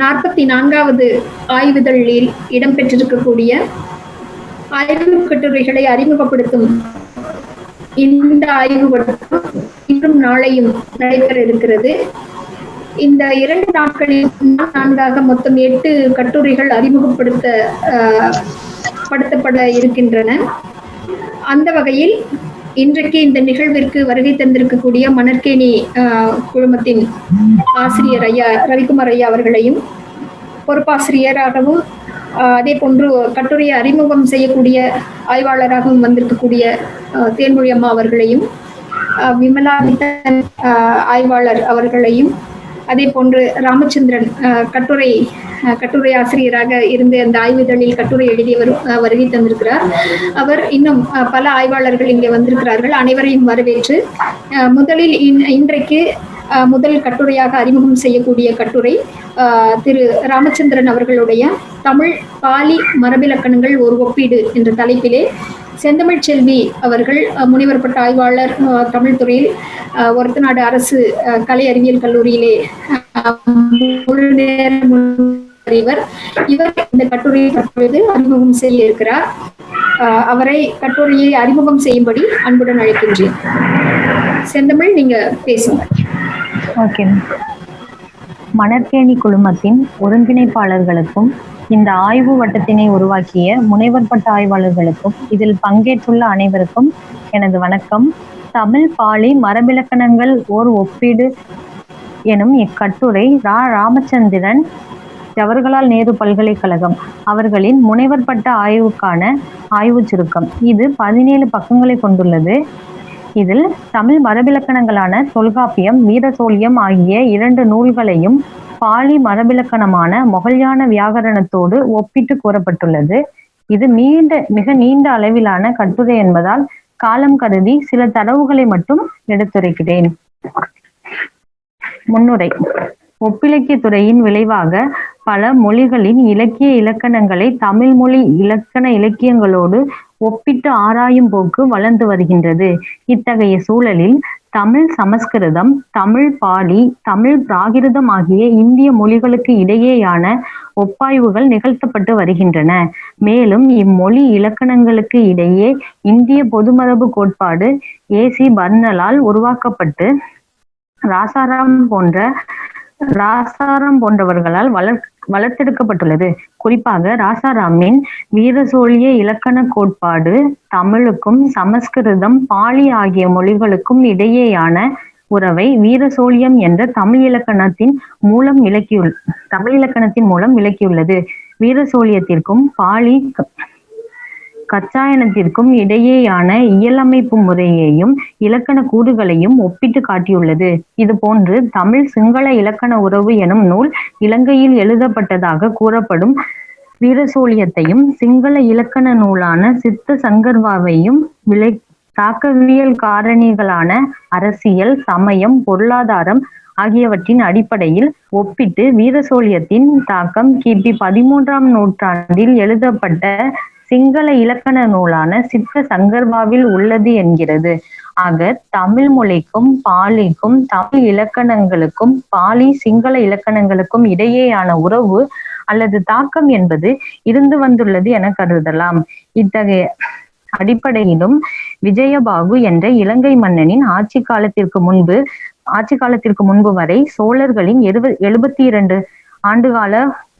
நாற்பத்தி நான்காவது ஆய்வுதழில் இடம்பெற்றிருக்கக்கூடிய ஆய்வு கட்டுரைகளை அறிமுகப்படுத்தும் இந்த ஆய்வு வட்டம் இன்றும் நாளையும் நடைபெற இருக்கிறது. இந்த இரண்டு நாட்களில் நான்காக மொத்தம் எட்டு கட்டுரைகள் அறிமுகப்படுத்த ஆஹ், படுத்தப்பட இருக்கின்றன. அந்த வகையில் இன்றைக்கு இந்த நிகழ்விற்கு வருகை தந்திருக்கக்கூடிய மணற்கேணி ஆஹ், குழுமத்தின் ஆசிரியர் ஐயா ரவிக்குமார் ஐயா அவர்களையும் பொறுப்பாசிரியராகவும் அதே போன்று கட்டுரையை அறிமுகம் செய்யக்கூடிய ஆய்வாளராகவும் வந்திருக்கக்கூடிய தேன்மொழி அம்மா அவர்களையும் விமலா வித்தன் ஆய்வாளர் அவர்களையும் அதே போன்று ராமச்சந்திரன் கட்டுரை கட்டுரை ஆசிரியராக இருந்து அந்த ஆய்விதழில் கட்டுரை எழுதியவர் வருகை தந்திருக்கிறார். அவர் இன்னும் பல ஆய்வாளர்கள் இங்கே வந்திருக்கிறார்கள். அனைவரையும் வரவேற்று முதலில் இன்- இன்றைக்கு முதல் கட்டுரையாக அறிமுகம் செய்யக்கூடிய கட்டுரை ஆஹ், திரு ராமச்சந்திரன் அவர்களுடைய தமிழ் பாலி மரபிலக்கணங்கள் ஒரு ஒப்பீடு என்ற தலைப்பிலே செந்தமிழ் செல்வி அவர்கள் அஹ், முனைவர் பட்ட ஆய்வாளர் அஹ், தமிழ் துறையில் அஹ், அரசு அஹ், கலை அறிவியல் கல்லூரியிலே இவர். இவர் இந்த கட்டுரையை தற்பொழுது அறிமுகம் செய்ய இருக்கிறார் அவரை கட்டுரையை அறிமுகம் செய்யும்படி அன்புடன் அழைக்கின்றேன். செந்தமிழ் நீங்க பேசுங்க. ஓகே. மணற்கேணி குழுமத்தின் ஒருங்கிணைப்பாளர்களுக்கும் இந்த ஆய்வு வட்டத்தினை உருவாக்கிய முனைவர் பட்ட ஆய்வாளர்களுக்கும் இதில் பங்கேற்றுள்ள அனைவருக்கும் எனது வணக்கம். தமிழ் பாலி மரபிலக்கணங்கள் ஓர் ஒப்பீடு எனும் இக்கட்டுரை ரா. ராமச்சந்திரன் ஜவஹர்லால் நேரு பல்கலைக்கழகம் அவர்களின் முனைவர் பட்ட ஆய்வுக்கான ஆய்வு சுருக்கம். இது பதினேழு பக்கங்களை கொண்டுள்ளது. இதில் தமிழ் மரபிலக்கணங்களான தொல்காப்பியம் வீரசோழியம் ஆகிய இரண்டு நூல்களையும் பாலி மரபிலக்கணமான மொகல்யான வியாகரணத்தோடு ஒப்பிட்டு கூறப்பட்டுள்ளது. இது நீண்ட மிக நீண்ட அளவிலான கட்டுரை என்பதால் காலம் கருதி சில தரவுகளை மட்டும் எடுத்துரைக்கிறேன். முன்னுரை. ஒப்பிலக்கிய துறையின் விளைவாக பல மொழிகளின் இலக்கிய இலக்கணங்களை தமிழ் மொழி இலக்கண இலக்கியங்களோடு ஒப்பிட்டு ஆராயும் போக்கு வளர்ந்து வருகின்றது. இத்தகைய சூழலில் தமிழ் சமஸ்கிருதம் தமிழ் பாலி தமிழ் பிராகிருதம் ஆகிய இந்திய மொழிகளுக்கு இடையேயான ஒப்பாய்வுகள் நிகழ்த்தப்பட்டு வருகின்றன. மேலும் இம்மொழி இலக்கணங்களுக்கு இடையே இந்திய பொதுமரபு கோட்பாடு ஏசி பர்னலால் உருவாக்கப்பட்டு ராசாராம் போன்ற ராசாராம் போன்றவர்களால் வளர் வளர்த்தெடுக்கப்பட்டுள்ளது. குறிப்பாக ராசாராமின் வீரசோழிய இலக்கண கோட்பாடு தமிழுக்கும் சமஸ்கிருதம் பாலி ஆகிய மொழிகளுக்கும் இடையேயான உறவை வீரசோழியம் என்ற தமிழ் இலக்கணத்தின் மூலம் விளக்கியுள் தமிழ் இலக்கணத்தின் மூலம் விளக்கியுள்ளது. வீரசோழியத்திற்கும் பாலி கச்சாயனத்திற்கும் இடையேயான இயலமைப்பு முறையையும் இலக்கண கூறுகளையும் ஒப்பிட்டு காட்டியுள்ளது. இது போன்று தமிழ் சிங்கள இலக்கண உறவு எனும் நூல் இலங்கையில் எழுதப்பட்டதாக கூறப்படும் வீரசோழியத்தையும் சிங்கள இலக்கண நூலான சித்த சங்கர்வாவையும் விளை தாக்கவியல் காரணிகளான அரசியல் சமயம் பொருளாதாரம் ஆகியவற்றின் அடிப்படையில் ஒப்பிட்டு வீரசோழியத்தின் தாக்கம் கிபி பதிமூன்றாம் நூற்றாண்டில் எழுதப்பட்ட சிங்கள இலக்கண நூலான சித்த சங்கர்பாவில் உள்ளது என்கிறது. ஆக தமிழ் மொழிக்கும் பாலிக்கும் தமிழ் இலக்கணங்களுக்கும் பாலி சிங்கள இலக்கணங்களுக்கும் இடையேயான உறவு அல்லது தாக்கம் என்பது இருந்து வந்துள்ளது என கருதலாம். இத்தகைய அடிப்படையிலும் விஜயபாகு என்ற இலங்கை மன்னனின் ஆட்சி காலத்திற்கு முன்பு ஆட்சி காலத்திற்கு முன்பு வரை சோழர்களின் எழுபத்தி இரண்டு ஆண்டுகால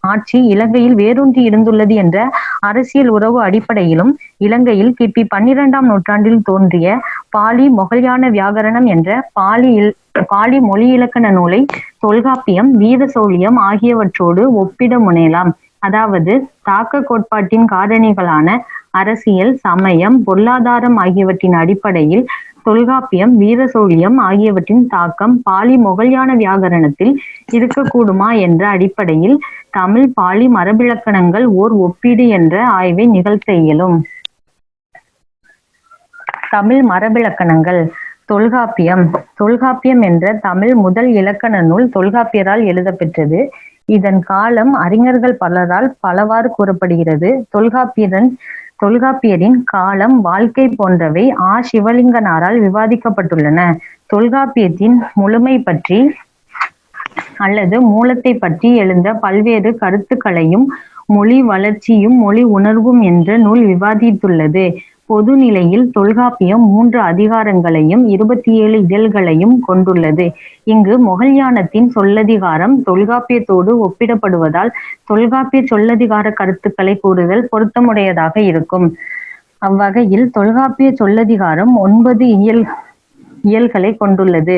ஆட்சி இலங்கையில் வேரூன்றி இருந்துள்ளது என்ற அரசியல் உறவு அடிப்படையிலும் இலங்கையில் கிபி பன்னிரெண்டாம் நூற்றாண்டில் தோன்றிய பாலி மொகல்யான வியாகரணம் என்ற பாலி இல் பாலி மொழி இலக்கண நூலை தொல்காப்பியம் வீரசோழியம் ஆகியவற்றோடு ஒப்பிட முனையலாம். அதாவது தாக்க கோட்பாட்டின் காரணிகளான அரசியல் சமயம் பொருளாதாரம் ஆகியவற்றின் அடிப்படையில் தொல்காப்பியம் வீரசோழியம் ஆகியவற்றின் தாக்கம் பாலி மொகல்யான வியாகரணத்தில் இருக்கக்கூடுமா என்ற அடிப்படையில் தமிழ் பாலி மரபிலக்கணங்கள் ஓர் ஒப்பீடு என்ற ஆய்வை நிகழ்த்த இயலும். தமிழ் மரபிலக்கணங்கள். தொல்காப்பியம். தொல்காப்பியம் என்ற தமிழ் முதல் இலக்கண நூல் தொல்காப்பியரால் எழுதப்பெற்றது. இதன் காலம் அறிஞர்கள் பலரால் பலவாறு கூறப்படுகிறது. தொல்காப்பியரன் தொல்காப்பியரின் காலம் வாழ்க்கை போன்றவை ஆ. சிவலிங்கனாரால் விவாதிக்கப்பட்டுள்ளன. தொல்காப்பியத்தின் முழுமை பற்றி அல்லது மூலத்தை பற்றி எழுந்த பல்வேறு கருத்துக்களையும் மொழி வளர்ச்சியும் மொழி உணர்வும் என்ற நூல் விவாதித்துள்ளது. பொது நிலையில் தொல்காப்பியம் மூன்று அதிகாரங்களையும் இருபத்தி ஏழு இதழ்களையும் கொண்டுள்ளது. இங்கு மொகல்யானத்தின் சொல்லதிகாரம் தொல்காப்பியத்தோடு ஒப்பிடப்படுவதால் தொல்காப்பிய சொல்லதிகார கருத்துக்களை கூறுதல் பொருத்தமுடையதாக இருக்கும். அவ்வகையில் தொல்காப்பிய சொல்லதிகாரம் ஒன்பது இயல் இயல்களை கொண்டுள்ளது.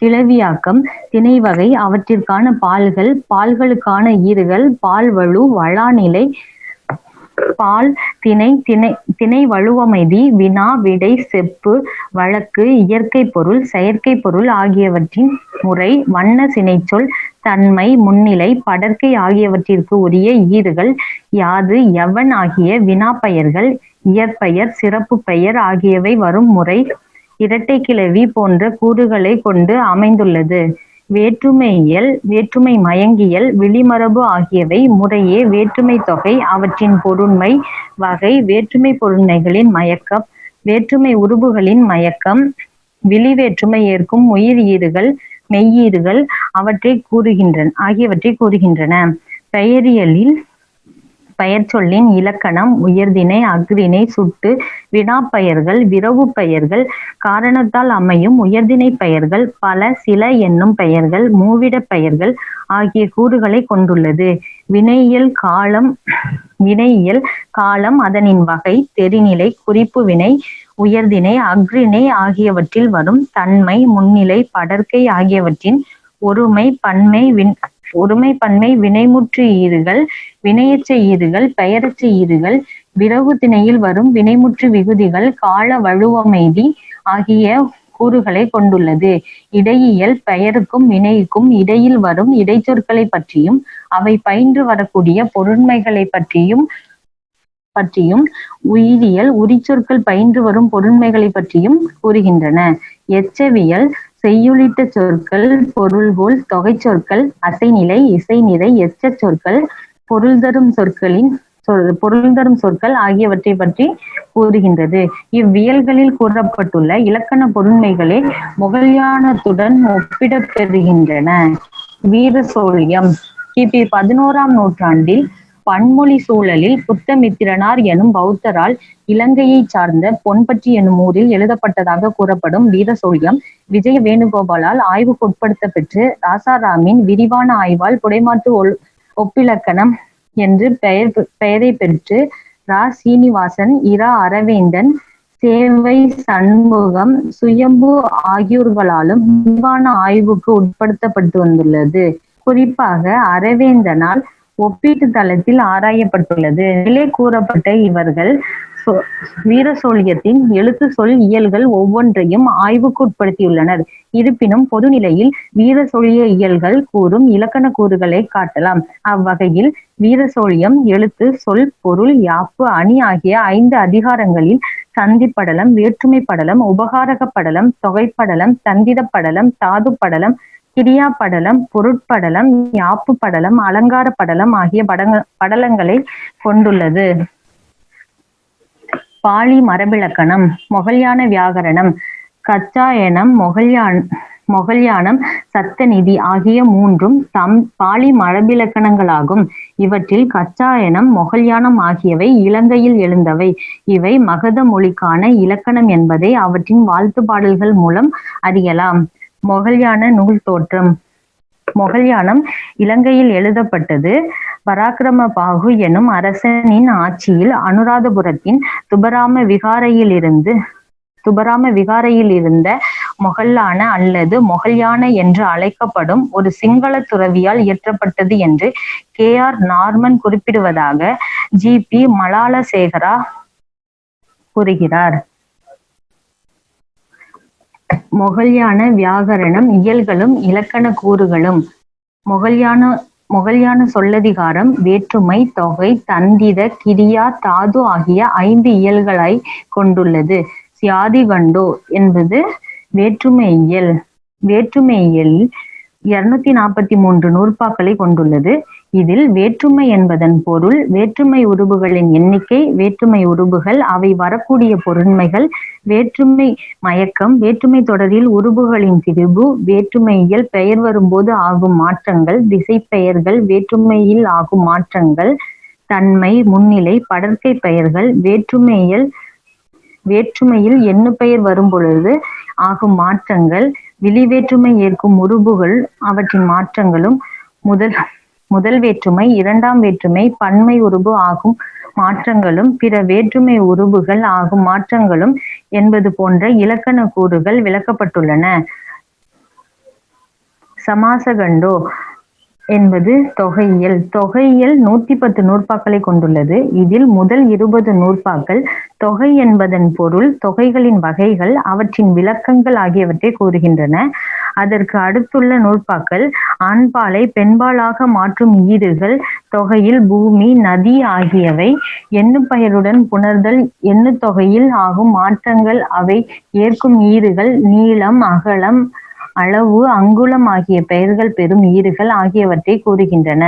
கிளவியாக்கம் திணை வகை அவற்றிற்கான பால்கள் பால்களுக்கான ஈறுகள் பால்வழு வளாநிலை பால் திணை திணை திணை வலுவமைதி வினா விடை செப்பு வழக்கு இயற்கை பொருள் செயற்கை பொருள் ஆகியவற்றின் முறை வண்ண சினைச்சொல் தன்மை முன்னிலை படற்கை ஆகியவற்றிற்கு உரிய ஈறுகள் யாது எவன் ஆகிய வினாப்பெயர்கள் இயற்பெயர் சிறப்பு பெயர் ஆகியவை வரும் முறை இரட்டை கிளவி போன்ற கூறுகளை கொண்டு அமைந்துள்ளது. வேற்றுமையியல் வேற்றுமை மயங்கியல் விழிமரபு ஆகியவை முறையே வேற்றுமை தொகை அவற்றின் பொருண்மை வகை வேற்றுமை பொருண்மைகளின் மயக்கம் வேற்றுமை உருபுகளின் மயக்கம் விழி வேற்றுமை ஏற்கும் உயிர் ஈறுகள் மெய்யீறுகள் அவற்றை கூறுகின்றன ஆகியவற்றை கூறுகின்றன. பெயரியலில் பெயர்ச்சொல்லின் இலக்கணம் உயர்திணை அஃறிணை சுட்டு வினாப்பெயர்கள் விரவு பெயர்கள் காரணத்தால் அமையும் உயர்திணை பெயர்கள் பல சில என்னும் பெயர்கள் மூவிடப் பெயர்கள் ஆகிய கூறுகளை கொண்டுள்ளது. வினையியல் காலம் வினையியல் காலம் அதனின் வகை தெரிநிலை குறிப்பு வினை உயர்திணை அஃறிணை ஆகியவற்றில் வரும் தன்மை முன்னிலை படர்க்கை ஆகியவற்றின் ஒருமை பன்மை வின் ஒருமை பன்மை வினைமுற்று ஈறுகள் வினையச்ச ஈறுகள் பெயரச்ச ஈறுகள் விரவு திணையில் வரும் வினைமுற்று விகுதிகள் கால வழுவமைதி ஆகிய கூறுகளை கொண்டுள்ளது. இடையியல் பெயருக்கும் வினைக்கும் இடையில் வரும் இடைச்சொற்களை பற்றியும் அவை பயின்று வரக்கூடிய பொருண்மைகளை பற்றியும் பற்றியும் உயிரியல் உரிச்சொற்கள் பயின்று வரும் பொருண்மைகளை பற்றியும் கூறுகின்றன. எச்சவியல் செய்யுளிட்ட சொற்கள் பொருள்போல் தொகை சொற்கள் அசைநிலை இசைநிலை எச்ச சொற்கள் பொருள் தரும் சொற்களின் பொருள் தரும் சொற்கள் ஆகியவற்றை பற்றி கூறுகின்றது. இவ்வியல்களில் கூறப்பட்டுள்ள இலக்கண பொருண்மைகளே முகல்யானத்துடன் ஒப்பிடப் பெறுகின்றன. வீர சோழியம் கிபி பதினோராம் நூற்றாண்டில் பன்மொழி சூழலில் புத்தமித்திரனார் எனும் பௌத்தரால் இலங்கையைச் சார்ந்த பொன்பற்றி எனும் ஊரில் எழுதப்பட்டதாக கூறப்படும் வீரசோழியம் விஜய வேணுகோபாலால் ஆய்வுக்குட்படுத்த பெற்று ராசாராமின் விரிவான ஆய்வால் புடைமாற்று ஒப்பிலக்கணம் என்று பெயர் பெயரை பெற்று ரா. சீனிவாசன் இரா. அரவேந்தன் சேவை சண்முகம் சுயம்பு ஆகியோர்களாலும் விரிவான ஆய்வுக்கு உட்படுத்தப்பட்டு வந்துள்ளது. குறிப்பாக அரவேந்தனால் ஒப்பீட்டு தளத்தில் ஆராயப்பட்டுள்ளது. மேலே கூறப்பட்ட இவர்கள் சொ- வீர சோழியத்தின் எழுத்து சொல் இயல்கள் ஒவ்வொன்றையும் ஆய்வுக்கு உட்படுத்தியுள்ளனர் இருப்பினும் பொதுநிலையில் வீர சோழிய இயல்கள் கூறும் இலக்கண கூறுகளை காட்டலாம். அவ்வகையில் வீர சோழியம் எழுத்து சொல் பொருள் யாப்பு அணி ஆகிய ஐந்து அதிகாரங்களில் சந்திப்படலம் வேற்றுமை படலம் உபகாரக படலம் தொகைப்படலம் தாது படலம் கிரியா படலம் பொருட்படலம் யாப்பு படலம் அலங்கார படலம் ஆகிய படங்க படலங்களை கொண்டுள்ளது. பாலி மரபிலக்கணம் மொகல்யான வியாகரணம் கச்சாயனம் மொகல்யான் மொகல்யானம் சத்தநிதி ஆகிய மூன்றும் தம் பாலி மரபிலக்கணங்களாகும் இவற்றில் கச்சாயனம் மொகல்யானம் ஆகியவை இலங்கையில் எழுந்தவை. இவை மகத மொழிக்கான இலக்கணம் என்பதை அவற்றின் வாழ்த்து பாடல்கள் மூலம் அறியலாம். மொகல்யான நூல் தோற்றம். மொகல்யானம் இலங்கையில் எழுதப்பட்டது. பராக்கிரம பாகு எனும் அரசனின் ஆட்சியில் அனுராதபுரத்தின் துபராம விகாரையிலிருந்து துபராம விகாரையில் இருந்த மொகல்லான அல்லது மொகல்யான என்று அழைக்கப்படும் ஒரு சிங்கள துறவியால் இயற்றப்பட்டது என்று கே ஆர் நார்மன் குறிப்பிடுவதாக ஜி பி மலாலசேகரா கூறுகிறார். மொகல்யான வியாகரணம் இயல்களும் இலக்கண கூறுகளும். மொகல்யான மொகல்யான சொல்லதிகாரம் வேற்றுமை தொகை தந்தித கிரியா தாது ஆகிய ஐந்து இயல்களை கொண்டுள்ளது. சியாதிகண்டோ என்பது வேற்றுமை இயல். வேற்றுமை இயல் இருநூத்தி நாற்பத்தி மூன்று நூற்பாக்களை கொண்டுள்ளது. இதில் வேற்றுமை என்பதன் பொருள் வேற்றுமை உருபுகளின் எண்ணிக்கை வேற்றுமை உருபுகள் அவை வரக்கூடிய பொருண்மைகள் வேற்றுமை மயக்கம் வேற்றுமை தொடரில் உருபுகளின் திரிபு வேற்றுமையில் பெயர் வரும்போது ஆகும் மாற்றங்கள் திசை பெயர்கள் வேற்றுமையில் ஆகும் மாற்றங்கள் தன்மை முன்னிலை படற்கை பெயர்கள் வேற்றுமையில் வேற்றுமையில் எண்ணு பெயர் வரும் பொழுது ஆகும் மாற்றங்கள் விழிவேற்றுமை ஏற்கும் உருபுகள் அவற்றின் மாற்றங்களும் முதல் முதல் வேற்றுமை இரண்டாம் வேற்றுமை பன்மை உருபு ஆகும். மாற்றங்களும் பிற வேற்றுமை உருபுகள் ஆகும். மாற்றங்களும் என்பது போன்ற இலக்கண கூறுகள் விளக்கப்பட்டுள்ளன. சமாசகண்டோ என்பது தொகையியல். தொகையியல் நூத்தி பத்து நூற்பாக்களை கொண்டுள்ளது. இதில் முதல் இருபது நூற்பாக்கள் தொகை என்பதன் பொருள் தொகைகளின் வகைகள் அவற்றின் விளக்கங்கள் ஆகியவற்றை கூறுகின்றன. அதற்கு அடுத்துள்ள நூற்பாக்கள் ஆண்பாலை பெண்பாலாக மாற்றும் ஈடுகள் தொகையில் பூமி நதி ஆகியவை எண்ணு பெயருடன் புணர்தல் எண்ணு தொகையில் ஆகும் மாற்றங்கள். அவை ஏற்கும் ஈடுகள் நீளம் அகலம் அளவு அங்குலம் ஆகிய பெயர்கள் பெறும் ஈறுகள் ஆகியவற்றை கூறுகின்றன.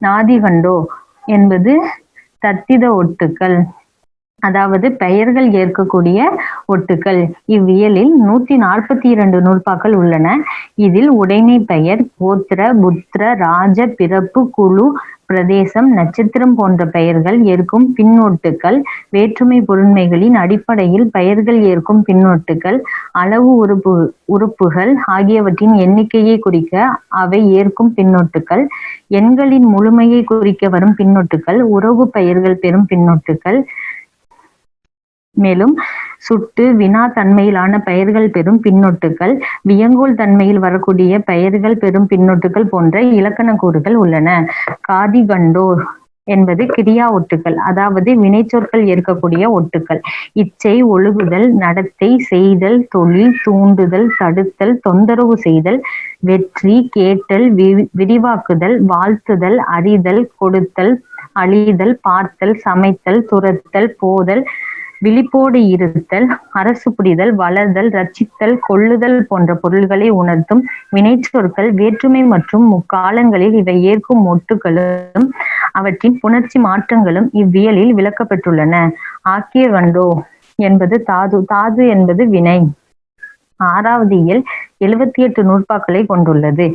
நாதிகண்டோ என்பது தத்தித ஒட்டுக்கள். அதாவது பெயர்கள் ஏற்கக்கூடிய ஒட்டுக்கள். இவ்வியலில் நூத்தி நாற்பத்தி இரண்டு நூற்பாக்கள் உள்ளன. இதில் உடைமை பெயர் கோத்திர புத்திர ராஜ பிறப்பு குழு பிரதேசம் நட்சத்திரம் போன்ற பெயர்கள் ஏற்கும் பின்னொட்டுக்கள். வேற்றுமை பொருண்மைகளின் அடிப்படையில் பெயர்கள் ஏற்கும் பின்னொட்டுக்கள். அளவு உறுப்பு உறுப்புகள் ஆகியவற்றின் எண்ணிக்கையை குறிக்க அவை ஏற்கும் பின்னொட்டுக்கள். எண்களின் முழுமையை குறிக்க வரும் பின்னொட்டுக்கள் உறவு பெயர்கள் பெறும் பின்னொட்டுக்கள். மேலும் சுட்டு வினா தன்மையிலான பெயர்கள் பெறும் பின்னொட்டுகள் வியங்கோல் தன்மையில் வரக்கூடிய பெயர்கள் பெறும் பின்னொட்டுகள் போன்ற இலக்கண கூறுகள் உள்ளன. காதிகண்டோர் என்பது கிரியா ஒட்டுக்கள் அதாவது வினைச்சொற்கள் ஏற்கக்கூடிய ஒட்டுக்கள். இச்சை ஒழுகுதல் நடத்தை செய்தல் தொழில் தூண்டுதல் தடுத்தல் தொந்தரவு செய்தல் வெற்றி கேட்டல் வி- விரிவாக்குதல் வாழ்த்துதல் அறிதல் கொடுத்தல் அழிதல் பார்த்தல் சமைத்தல் துரத்தல் போதல் விழிப்போடு இருத்தல் அரசு புரிதல் வளர்தல் ரட்சித்தல் கொள்ளுதல் போன்ற பொருள்களை உணர்த்தும் வினைச்சொற்கள் வேற்றுமை மற்றும் முக்காலங்களில் இவை ஏற்கும் ஒட்டுகளும் அவற்றின் புணர்ச்சி மாற்றங்களும் இவ்வியலில் விளக்கப்பட்டுள்ளன ஆக்கிய வண்டோ என்பது தாது தாது என்பது வினை. ஆறாவது இயல் எழுபத்தி எட்டு நூற்பாக்களை கொண்டுள்ளது.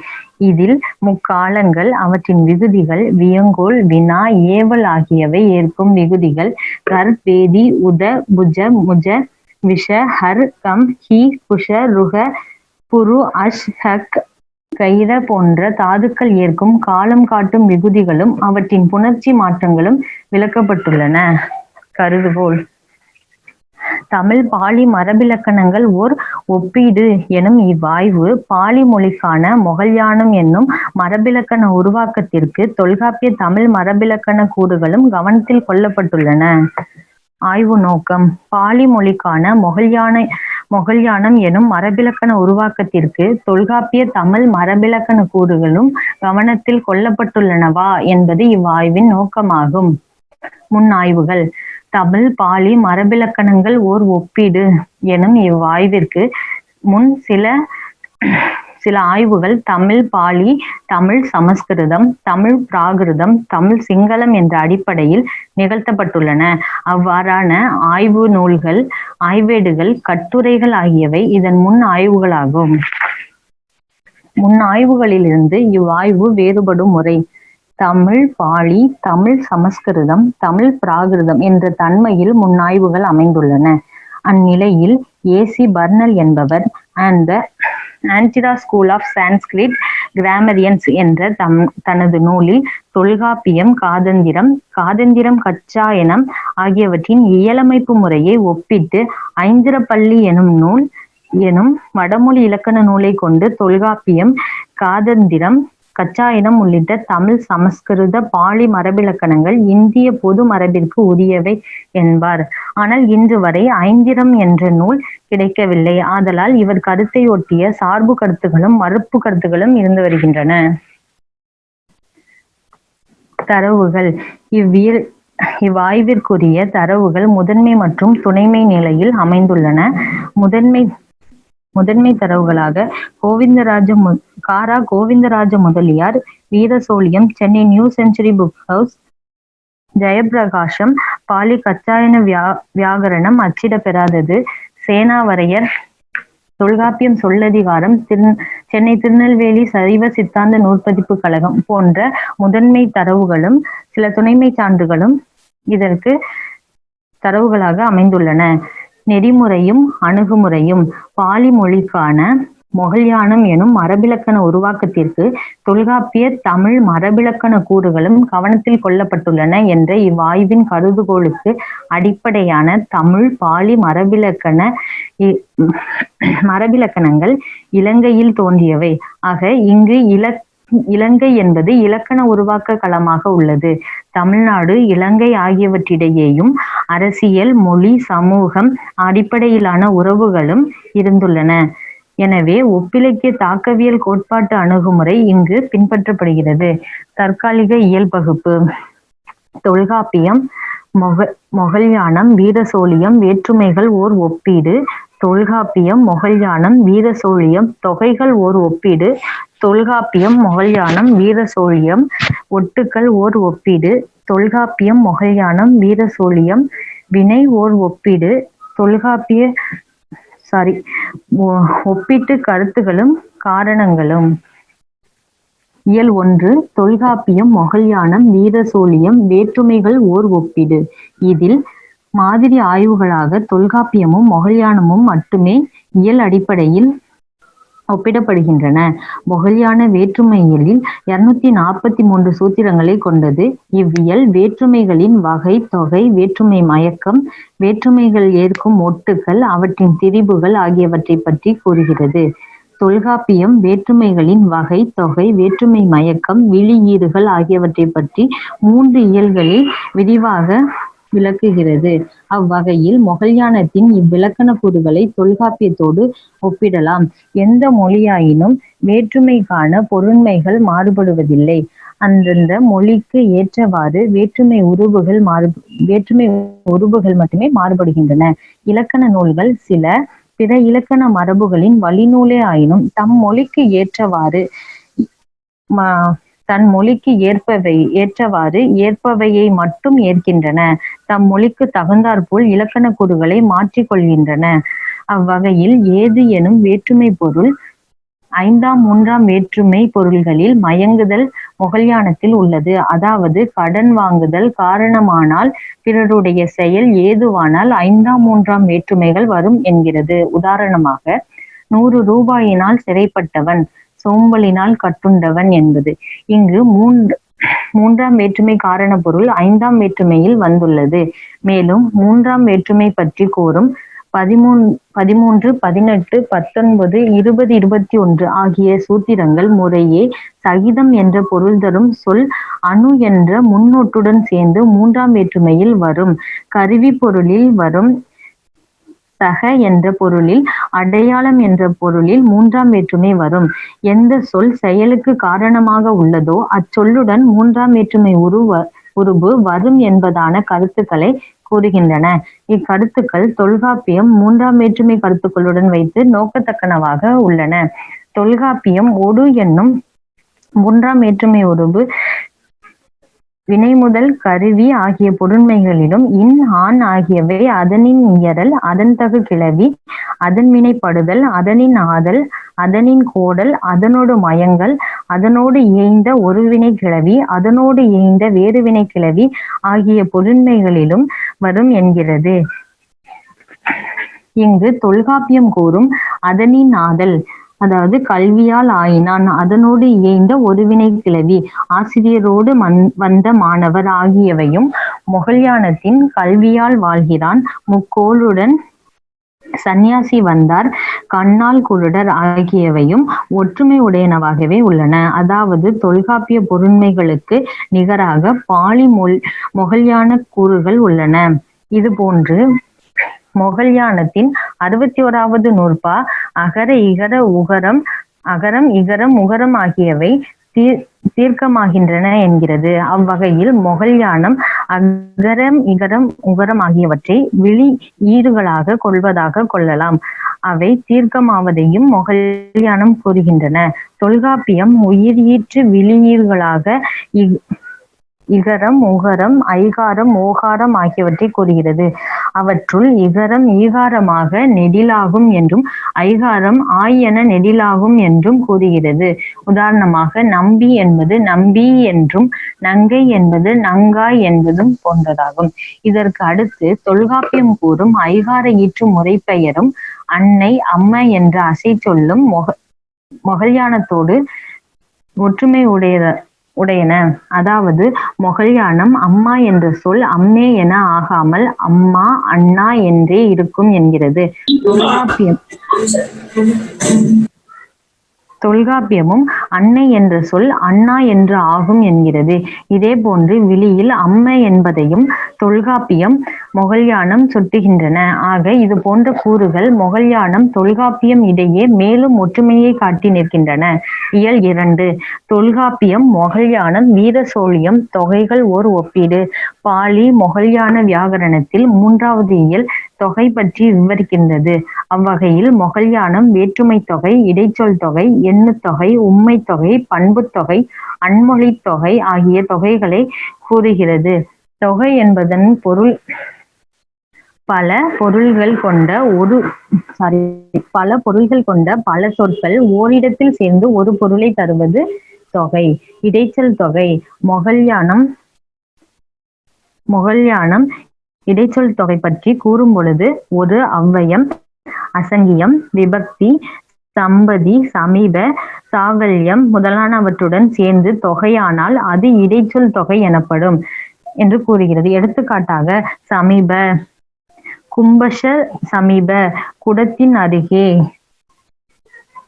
இதில் முக்காலங்கள் அவற்றின் விகுதிகள் வியங்கோல் வினா ஏவல் ஆகியவை ஏற்கும் விகுதிகள். கர் பேதி உத புஜ முஜ விஷ ஹர் கம் ஹி குஷ ருக புரு அஷ் ஹக் கைர போன்ற தாதுக்கள் ஏற்கும் காலம் காட்டும் விகுதிகளும் அவற்றின் புணர்ச்சி மாற்றங்களும் விளக்கப்பட்டுள்ளன. கருதுகோள். தமிழ் பாலி மரபிலக்கணங்கள் ஓர் ஒப்பீடு எனும் இவ்வாய்வு பாலி மொழிக்கான மொகல்யானம் என்னும் மரபிலக்கண உருவாக்கத்திற்கு தொல்காப்பிய தமிழ் மரபிலக்கண கூறுகளும் கவனத்தில் கொள்ளப்பட்டுள்ளன. ஆய்வு நோக்கம். பாலி மொழிக்கான மொகல்யான மொகல்யானம் எனும் மரபிலக்கண உருவாக்கத்திற்கு தொல்காப்பிய தமிழ் மரபிலக்கண கூறுகளும் கவனத்தில் கொள்ளப்பட்டுள்ளனவா என்பது இவ்வாய்வின் நோக்கமாகும். முன் ஆய்வுகள் தமிழ் பாலி மரபிலக்கணங்கள் ஓர் ஒப்பீடு எனும் இவ்வாய்விற்கு முன் சில சில ஆய்வுகள் தமிழ் பாலி தமிழ் சமஸ்கிருதம் தமிழ் பிராகிருதம் தமிழ் சிங்களம் என்ற அடிப்படையில் நிகழ்த்தப்பட்டுள்ளன. அவ்வாறான ஆய்வு நூல்கள் ஆய்வேடுகள் கட்டுரைகள் ஆகியவை இதன் முன் ஆய்வுகளாகும். முன் ஆய்வுகளிலிருந்து இவ்வாய்வு வேறுபடும் முறை. தமிழ் பாலி தமிழ் சமஸ்கிருதம் தமிழ் பிராகிருதம் என்ற தன்மையில் முன்னாய்வுகள் அமைந்துள்ளன. அந்நிலையில் ஏசி பர்னல் என்பவர் and the Aindra school of Sanskrit grammarians என்ற தம் தனது நூலில் தொல்காப்பியம் காதந்திரம் காதந்திரம் கச்சாயனம் ஆகியவற்றின் இயலமைப்பு முறையை ஒப்பிட்டு ஐந்திரப்பள்ளி எனும் நூல் எனும் வடமொழி இலக்கண நூலை கொண்டு தொல்காப்பியம் காதந்திரம் கச்சாயனம் உள்ளிட்ட தமிழ் சமஸ்கிருத பாலி மரபிலக்கணங்கள் இந்திய பொது மரபிற்கு உரியவை என்பார். ஆனால் இன்று வரை ஐந்திரம் என்ற நூல் கிடைக்கவில்லை. ஆதலால் இவர் கருத்தை ஒட்டிய சார்பு கருத்துகளும் மறுப்பு கருத்துகளும் இருந்து வருகின்றன. தரவுகள். இவ்வியல் இவ்வாய்விற்குரிய தரவுகள் முதன்மை மற்றும் துணைமை நிலையில் அமைந்துள்ளன. முதன்மை முதன்மை தரவுகளாக கோவிந்தராஜ மு காரா Govindaraja Mudaliar Veerasoliyam Chennai New Century Book House Jayaprakasam Pali Kachchayana வியா வியாகரணம் அச்சிடப்பெறாதது சேனாவரையர் தொல்காப்பியம் சொல்லதிகாரம் திரு சென்னை திருநெல்வேலி சைவ சித்தாந்த நூற்பதிப்பு கழகம் போன்ற முதன்மை தரவுகளும் சில துணைமை சான்றுகளும் இதற்கு தரவுகளாக அமைந்துள்ளன. நெறிமுறையும் அணுகுமுறையும் பாலி மொழிக்கான மொகல்யானம் எனும் மரபிலக்கண உருவாக்கத்திற்கு தொல்காப்பிய தமிழ் மரபிலக்கண கூறுகளும் கவனத்தில் கொள்ளப்பட்டுள்ளன என்ற இவ்வாய்வின் கருதுகோளுக்கு அடிப்படையான தமிழ் பாலி மரபிலக்கண இ- மரபிலக்கணங்கள் இலங்கையில் தோன்றியவை. ஆக இங்கு இலக் இலங்கை என்பது இலக்கண உருவாக்க களமாக உள்ளது. தமிழ்நாடு இலங்கை ஆகியவற்றிடையேயும் அரசியல் மொழி சமூகம் அடிப்படையிலான உறவுகளும் இருந்துள்ளன. எனவே ஒப்பிலக்கிய தாக்கவியல் கோட்பாட்டு அணுகுமுறை இங்கு பின்பற்றப்படுகிறது. தற்காலிக இயல் பகுப்பு தொல்காப்பியம் மொக மொகல்யானம் வீரசோழியம் வேற்றுமைகள் ஓர் ஒப்பீடு. தொல்காப்பியம் மொகல்யானம் வீரசோழியம் தொகைகள் ஓர் ஒப்பீடு. தொல்காப்பியம் மொகல்யானம் வீரசோழியம் ஒட்டுக்கள் ஓர் ஒப்பீடு. தொல்காப்பியம் மொகல்யானம் வீரசோழியம் வினை ஓர் ஒப்பீடு. தொல்காப்பிய சாரி ஒப்பீட்டு கருத்துகளும் காரணங்களும். இயல் ஒன்று தொல்காப்பியம் மொகல்யானம் வீரசோழியம் வேற்றுமைகள் ஓர் ஒப்பீடு. இதில் மாதிரி ஆய்வுகளாக தொல்காப்பியமும் மொகல்யானமும் மட்டுமே இயல் அடிப்படையில் ஒப்பிடப்படுகின்றன. மொகல்யான வேற்றுமையியலில் இருநூத்தி நாற்பத்தி மூன்று சூத்திரங்களை கொண்டது. இவ்வியல் வேற்றுமைகளின் வகை தொகை வேற்றுமை மயக்கம் வேற்றுமைகள் ஏற்கும் ஒட்டுகள் அவற்றின் திரிபுகள் ஆகியவற்றை பற்றி கூறுகிறது. தொல்காப்பியம் வேற்றுமைகளின் வகை தொகை வேற்றுமை மயக்கம் விழியீறுகள் ஆகியவற்றை பற்றி மூன்று இயல்களில் விரிவாக விளக்குகிறது. அவ்வகையில் மொகல்யானத்தின் இவ்விலக்கண கூறுகளை தொல்காப்பியத்தோடு ஒப்பிடலாம். எந்த மொழியாயினும் வேற்றுமைக்கான பொருண்மைகள் மாறுபடுவதில்லை. அந்தந்த மொழிக்கு ஏற்றவாறு வேற்றுமை உருவுகள் மாறு வேற்றுமை உருவுகள் மட்டுமே மாறுபடுகின்றன. இலக்கண நூல்கள் சில பிற இலக்கண மரபுகளின் வழிநூலே ஆயினும் தம் மொழிக்கு ஏற்றவாறு ம- தன் மொழிக்கு ஏற்பவை ஏற்றவாறு ஏற்பவையை மட்டும் ஏற்கின்றன. தம் மொழிக்கு தகுந்தாற்போல் இலக்கண கூறுகளை மாற்றிக் கொள்கின்றன. அவ்வகையில் ஏது எனும் வேற்றுமை பொருள் ஐந்தாம் மூன்றாம் வேற்றுமை பொருள்களில் மயங்குதல் முகல்யானத்தில் உள்ளது. அதாவது கடன் வாங்குதல் காரணமானால் பிறருடைய செயல் ஏதுவானால் ஐந்தாம் மூன்றாம் வேற்றுமைகள் வரும் என்கிறது. உதாரணமாக நூறு ரூபாயினால் சிறைப்பட்டவன் சோம்பலினால் கட்டுண்டவன் என்பது. இங்கு மூன்று மூன்றாம் வேற்றுமை காரண பொருள் ஐந்தாம் வேற்றுமையில் வந்துள்ளது. மேலும் மூன்றாம் வேற்றுமை பற்றி கூறும் பதிமூன் பதிமூன்று பதினெட்டு பத்தொன்பது இருபது இருபத்தி ஒன்று ஆகிய சூத்திரங்கள் முறையே சகிதம் என்ற பொருள் தரும் சொல் அணு என்ற முன்னொட்டுடன் சேர்ந்து மூன்றாம் வேற்றுமையில் வரும். கருவி பொருளில் வரும் சக என்ற பொருளில் அடையாளம் என்ற பொருளில் மூன்றாம் வேற்றுமை வரும். எந்த சொல் செயலுக்கு காரணமாக உள்ளதோ அச்சொல்லுடன் மூன்றாம் வேற்றுமை உருவ உருபு வரும் என்பதான கருத்துக்களை கூறுகின்றன. இக்கருத்துக்கள் தொல்காப்பியம் மூன்றாம் வேற்றுமை கருத்துக்களுடன் வைத்து நோக்கத்தக்கனவாக உள்ளன. தொல்காப்பியம் ஒடு என்னும் மூன்றாம் வேற்றுமை உருபு வினை முதல் கருவி ஆகிய பொருண்மைகளிலும் இன் ஆண் ஆகியவை அதனின் இயறல் அதன் தகு கிளவி அதன் வினைப்படுதல் அதனின் ஆதல் அதனின் கோடல் அதனோடு மயங்கள் அதனோடு இயைந்த ஒரு வினை கிளவி அதனோடு இயைந்த வேறு வினை கிளவி ஆகிய பொருண்மைகளிலும் வரும் என்கிறது. இங்கு தொல்காப்பியம் கூறும் அதனின் ஆதல் அதாவது கல்வியால் ஆயினான். அதனோடு இயைந்த ஒருவினை கிளவி ஆசிரியரோடு மன் வந்த மாணவர் ஆகியவையும் மொகல்யானத்தின் கல்வியால் வாழ்கிறான். முக்கோளுடன் சந்நியாசி வந்தார். கண்ணால் குருடர் ஆகியவையும் ஒற்றுமை உடையனவாகவே உள்ளன. அதாவது தொல்காப்பிய பொருண்மைகளுக்கு நிகராக பாலி மொல் மொகல்யான கூறுகள் உள்ளன. இது போன்று மொகல்யானத்தின் அறுபத்தி ஓராவது நூற்பா அகர இகர உகரம் அகரம் இகரம் உகரம் ஆகியவை தீர் தீர்க்கமாகின்றன என்கிறது. அவ்வகையில் மொகல்யானம் அகரம் இகரம் உகரம் ஆகியவற்றை விழி ஈறுகளாக கொள்வதாக கொள்ளலாம். அவை தீர்க்கமாவதையும் மொகல்யானம் கூறுகின்றன. தொல்காப்பியம் உயிர்ஈற்று விழிநீர்களாக இ- இகரம் உகரம் ஐகாரம் ஓகாரம் ஆகியவற்றை கூறுகிறது. அவற்றுள் இகரம் ஈகாரமாக நெடிலாகும் என்றும் ஐகாரம் ஆய் என நெடிலாகும் என்றும் கூறுகிறது. உதாரணமாக நம்பி என்பது நம்பி என்றும் நங்கை என்பது நங்காய் என்பதும் போன்றதாகும். இதற்கு அடுத்து தொல்காப்பியம் கூறும் ஐகார ஈற்று முறைப்பெயரும் அன்னை அம்மை என்ற அசை சொல்லும் மொக மொகல்யானத்தோடு ஒற்றுமை உடைய உடையன. அதாவது மொகல்யானம் அம்மா என்ற சொல் அம்மே என ஆகாமல் அம்மா அண்ணா என்றே இருக்கும் என்கிறது. தொல்காப்பியம் தொல்காப்பியமும் அன்னை என்ற சொல் அண்ணா என்று ஆகும் என்கிறது. இதே போன்று விழியில் அம்மை என்பதையும் தொல்காப்பியம் மொகல்யானம் சுட்டுகின்றன. ஆக இது போன்ற கூறுகள் மொகல்யானம் தொல்காப்பியம் இடையே மேலும் ஒற்றுமையை காட்டி நிற்கின்றன. இயல் இரண்டு தொல்காப்பியம் மொகல்யானம் வீர சோழியம் தொகைகள் ஓர் ஒப்பீடு. பாலி மொகல்யான வியாகரணத்தில் மூன்றாவது இயல் தொகை பற்றி விவரிக்கின்றது. அவ்வகையில் மொகல்யானம் வேற்றுமை தொகை இடைச்சொல் தொகை எண்ணுத் தொகை தொகை பண்புத் தொகை தொகை ஆகிய தொகைகளை கூறுகிறது. தொகை என்பதன் பொருள் பல பொருள்கள் கொண்ட ஒரு சாரி பல பொருள்கள் கொண்ட பல சொற்கள் ஓரிடத்தில் சேர்ந்து ஒரு பொருளை தருவது தொகை. இடைச்சல் தொகை மொகல்யானம் மொகல்யானம் இடைச்சொல் தொகை பற்றி கூறும் பொழுது ஒரு அவ்வயம் அசங்கியம் விபக்தி சம்பதி சமீப சாகல்யம் முதலானவற்றுடன் சேர்ந்து தொகையானால் அது இடைச்சொல் தொகை எனப்படும் என்று கூறுகிறது. எடுத்துக்காட்டாக சமீப கும்பஷ சமீப குடத்தின் அருகே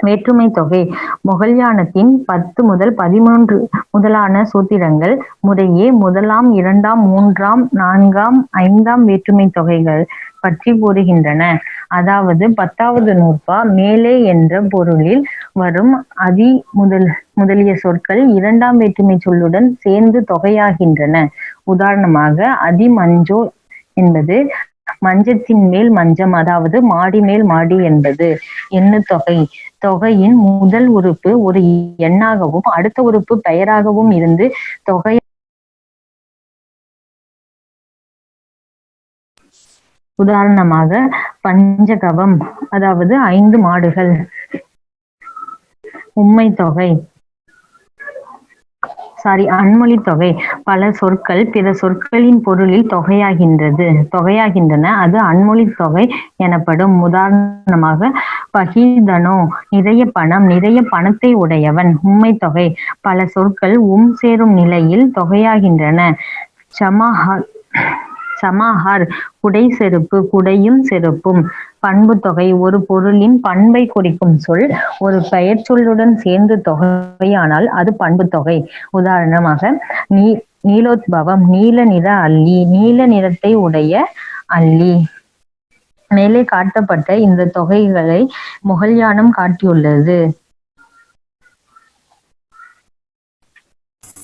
வேற்றுமை தொகை. மொகல்யானத்தின் பத்து முதல் பதிமூன்று முதலான சூத்திரங்கள் முறையே முதலாம் இரண்டாம் மூன்றாம் நான்காம் ஐந்தாம் வேற்றுமை தொகைகள் பற்றி கூறுகின்றன. அதாவது பத்தாவது நூற்பா மேலே என்ற பொருளில் வரும் அதி முதல் முதலிய சொற்கள் இரண்டாம் வேற்றுமை சொல்லுடன் சேர்ந்து தொகையாகின்றன. உதாரணமாக அதி மஞ்சோ என்பது மஞ்சத்தின் மேல் மஞ்சம் அதாவது மாடி மேல் மாடி என்பது. எண்ணு தொகை. தொகையின் முதல் உறுப்பு ஒரு எண்ணாகவும் அடுத்த உறுப்பு பெயராகவும் இருந்து தொகை உதாரணமாக பஞ்சகவம் அதாவது ஐந்து மாடுகள். உம்மை தொகை. சாரி அன்மொழி தொகை. பல சொற்கள் பிற சொற்களின் பொருளில் தொகையாகின்றது. தொகையாகின்றன. அது அன்மொழி தொகை எனப்படும். உதாரணமாக பகிர்தனோ நிறைய பணம் நிறைய பணத்தை உடையவன் உண்மை தொகை. பல சொற்கள் உம் சேரும் நிலையில் தொகையாகின்றன. சமஹர் சமாஹார் குடை செருப்பு குடையும் செருப்பும். பண்பு தொகை ஒரு பொருளின் பண்பை குறிக்கும் சொல் ஒரு பெயர் சொல்லுடன் சேர்ந்து தொகையானால் அது பண்பு தொகை. உதாரணமாக நீ நீலோத்பவம் நீல நிற அல்லி நீல நிறத்தை உடைய அல்லி. மேலே காட்டப்பட்ட இந்த தொகைகளை மொகல்யானம் காட்டியுள்ளது.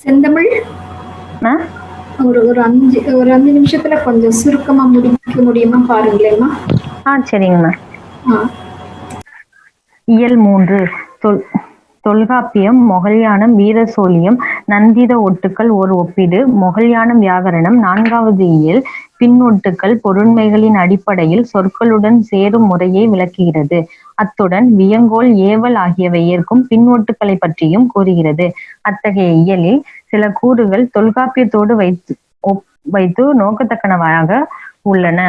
செந்தமிழ்? ஒரு ஒரு அஞ்சு ஒரு அஞ்சு நிமிஷத்துல கொஞ்சம் சுருக்கமா முடிக்க முடியுமா பாருங்களேம்மா ஆ சரிங்கம்மா இயல் மூன்று தொல் தொல்காப்பியம் மொகல்யானம் வீரசோலியம் நந்தித ஒட்டுக்கள் ஒரு ஒப்பீடு மொகல்யானம் வியாகரணம் நான்காவது இயல் பின்னொட்டுக்கள் பொருண்மைகளின் அடிப்படையில் சொற்களுடன் சேரும் முறையை விளக்குகிறது. அத்துடன் வியங்கோல் ஏவல் ஆகியவை ஏற்கும் பின்னொட்டுக்களை பற்றியும் கூறுகிறது. அத்தகைய இயலில் சில கூறுகள் தொல்காப்பியத்தோடு வைத்து ஒப்- வைத்து நோக்கத்தக்கனவாக உள்ளன.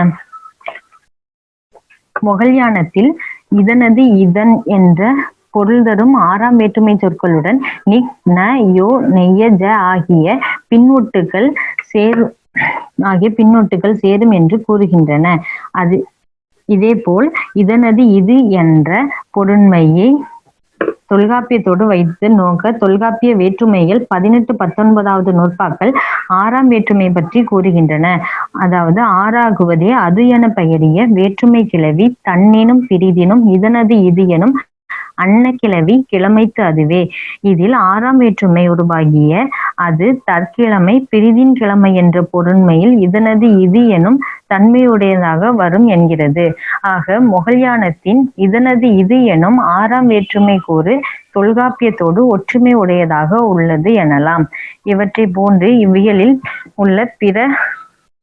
முகல்யானத்தில் இதனது இதன் என்ற பொருள் தரும் ஆறாம் வேற்றுமை சொற்களுடன் நிக் ந யோ நெய்ய ஜ ஆகிய பின்னொட்டுகள் சேரும் ஆகிய பின்னொட்டுகள் சேரும் என்று கூறுகின்றன. அது இதேபோல் இதனது இது என்ற பொருண்மையை தொல்காப்பியத்தோடு வைத்து நோக்க தொல்காப்பிய வேற்றுமைகள் பதினெட்டு பத்தொன்பதாவது நூற்பாக்கள் ஆறாம் வேற்றுமை பற்றி கூறுகின்றன. அதாவது ஆறாகுவதே அது என பெயரிய வேற்றுமை கிளவி தன்னினும் பிரிதினும் இதனது இது எனும் அன்னக்கிழவி கிழமைத்து அதுவே. இதில் ஆறாம் வேற்றுமை உருவாகிய அது தற்கிழமை பிரிதின் கிழமை என்ற பொருண்மையில் இதனது இது எனும் தன்மையுடையதாக வரும் என்கிறது. ஆக மொகல்யானத்தின் இதனது இது எனும் ஆறாம் வேற்றுமை கூறு தொல்காப்பியத்தோடு ஒற்றுமை உடையதாக உள்ளது எனலாம். இவற்றை போன்று இவ்வியலில் உள்ள பிற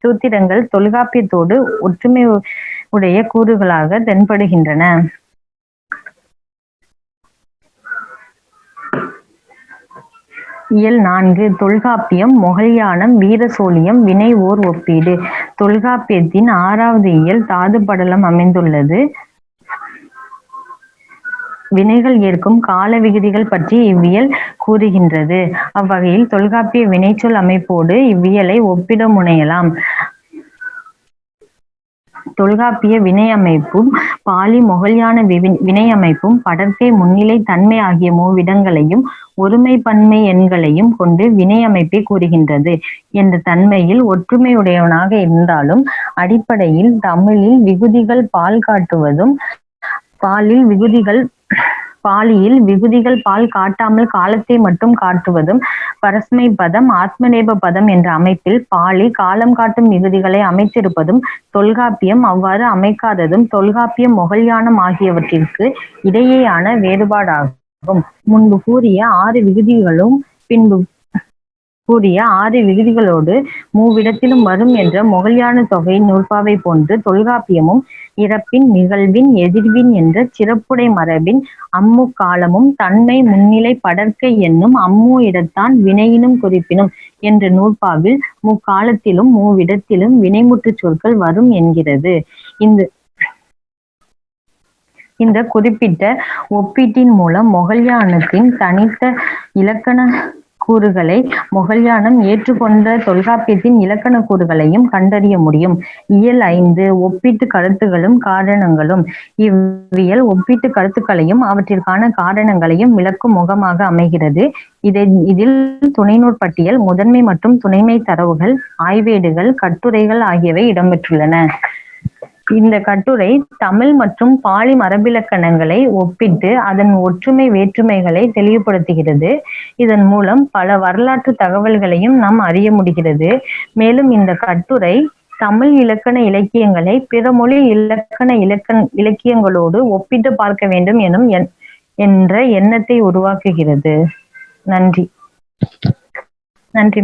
சூத்திரங்கள் தொல்காப்பியத்தோடு ஒற்றுமை உடைய கூறுகளாக தென்படுகின்றன. இயல் நான்கு. தொல்காப்பியம் மொகல்யானம் வீரசோழியம் வினை ஓர் ஒப்பீடு. தொல்காப்பியத்தின் ஆறாவது இயல் தாது படலம் அமைந்துள்ளது. வினைகள் ஏற்கும் கால விகுதிகள் பற்றி இவ்வியல் கூறுகின்றது. அவ்வகையில் தொல்காப்பிய வினைச்சொல் அமைப்போடு இவ்வியலை ஒப்பிட முனையலாம். தொல்காப்பிய வினை அமைப்பும் பாலி மொகல்யான வினையமைப்பும் வினை முன்னிலை தன்மை ஆகிய மூவிடங்களையும் ஒருமை பன்மை எண்களையும் கொண்டு வினையமைப்பை கூறுகின்றது. என்ற தன்மையில் ஒற்றுமையுடையவனாக இருந்தாலும் அடிப்படையில் தமிழில் விகுதிகள் பால் காட்டுவதும் பாலில் விகுதிகள் பாலியில் விகுதிகள் பால் காட்டாமல் காலத்தை மட்டும் காட்டுவதும் பரஸ்மை பதம் ஆத்மநேப பதம் என்ற அமைப்பில் பாலி காலம் காட்டும் விகுதிகளை அமைத்திருப்பதும் தொல்காப்பியம் அவ்வாறு அமைக்காததும் தொல்காப்பியம் மொகல்யானம் ஆகியவற்றிற்கு இடையேயான வேறுபாடாகும். முன்பு கூறிய ஆறு விகுதிகளும் பின்பு கூறிய ஆறு விகுதிகளோடு மூவிடத்திலும் வரும் என்ற மொகல்யான தொகை நூற்பாவை போன்று தொல்காப்பியமும் இறப்பின் நிகழ்வின் எதிர்வின் என்ற சிறப்புடை மரபின் அம்மு காலமும் தன்மை முன்னிலை படர்க்கை என்னும் அம்மு இடத்தான் வினையினும் குறிப்பினும் என்ற நூற்பாவில் முக்காலத்திலும் மூவிடத்திலும் வினைமுற்றுச் சொற்கள் வரும் என்கிறது. இந்த இந்த குறிப்பிட்ட ஒப்பீட்டின் மூலம் மொகல்யானத்தின் தனித்த இலக்கண கூறுகளை முகல்யானம் ஏற்றுக்கொண்ட தொல்காப்பியத்தின் இலக்கண கூறுகளையும் கண்டறிய முடியும். இயல் ஐந்து ஒப்பீட்டு கருத்துகளும் காரணங்களும். இவ்வியல் ஒப்பீட்டு கருத்துக்களையும் அவற்றிற்கான காரணங்களையும் விளக்கும் முகமாக அமைகிறது. இதை இதில் துணைநூற் பட்டியல் முதன்மை மற்றும் துணைமை தரவுகள் ஆய்வேடுகள் கட்டுரைகள் ஆகியவை இடம்பெற்றுள்ளன. இந்த கட்டுரை தமிழ் மற்றும் பாலி மரபிலக்கணங்களை ஒப்பிட்டு அதன் ஒற்றுமை வேற்றுமைகளை தெளிவுபடுத்துகிறது. இதன் மூலம் பல வரலாற்று தகவல்களையும் நாம் அறிய முடிகிறது. மேலும் இந்த கட்டுரை தமிழ் இலக்கண இலக்கியங்களை பிற மொழி இலக்கண இலக்கண இலக்கியங்களோடு ஒப்பிட்டு பார்க்க வேண்டும் எனும் என்ற எண்ணத்தை உருவாக்குகிறது. நன்றி. நன்றி.